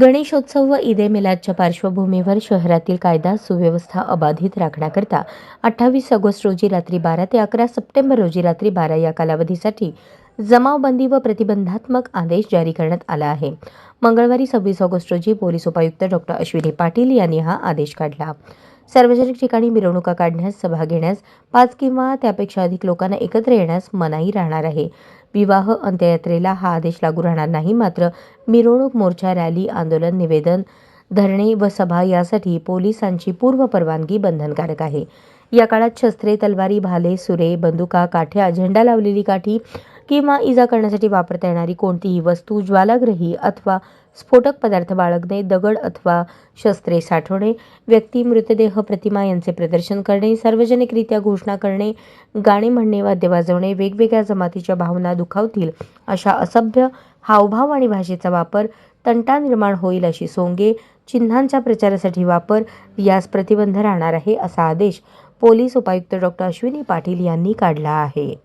गणेशोत्सव व ईद ए मिलादच्या पार्श्वभूमीवर शहरातील कायदा सुव्यवस्था अबाधित राखण्याकरता अठ्ठावीस ऑगस्ट रोजी रात्री बारा ते अकरा सप्टेंबर रोजी रात्री बारा या कालावधीसाठी जमावबंदी व प्रतिबंधात्मक आदेश जारी करण्यात आला आहे. मंगळवारी सव्वीस ऑगस्ट रोजी पोलीस उपायुक्त डॉक्टर अश्विनी पाटील यांनी हा आदेश काढला. सार्वजनिक ठिकाणी मिरवणुका काढण्यास सभा घेण्यास पाच किंवा त्यापेक्षा अधिक लोकांना एकत्र येण्यास मनाई राहणार आहे. विवाह अंत्ययात्रेला हा आदेश लागू राहणार नाही मात्र मिरवणूक मोर्चा रॅली आंदोलन निवेदन धरणे व सभा यासाठी पोलिसांची पूर्व परवानगी बंधनकारक आहे. या काळात शस्त्रे तलवारी भाले सुरे बंदुका काठ्या झेंडा लावलेली काठी किंवा इजा करण्यासाठी वापरता येणारी कोणतीही वस्तू ज्वालाग्रही अथवा स्फोटक पदार्थ बाळगणे दगड अथवा शस्त्रे साठवणे व्यक्ती मृतदेह प्रतिमा यांचे प्रदर्शन करणे सार्वजनिकरित्या घोषणा करणे गाणे म्हणणे वाद्य वाजवणे वेगवेगळ्या जमातीच्या भावना दुखावतील अशा असभ्य हावभाव आणि भाषेचा वापर तंटा निर्माण होईल अशी सोंगे चिन्हांच्या प्रचारासाठी वापर यास प्रतिबंध राहणार आहे असा आदेश पोलीस उपायुक्त डॉक्टर अश्विनी पाटील यांनी काढला आहे.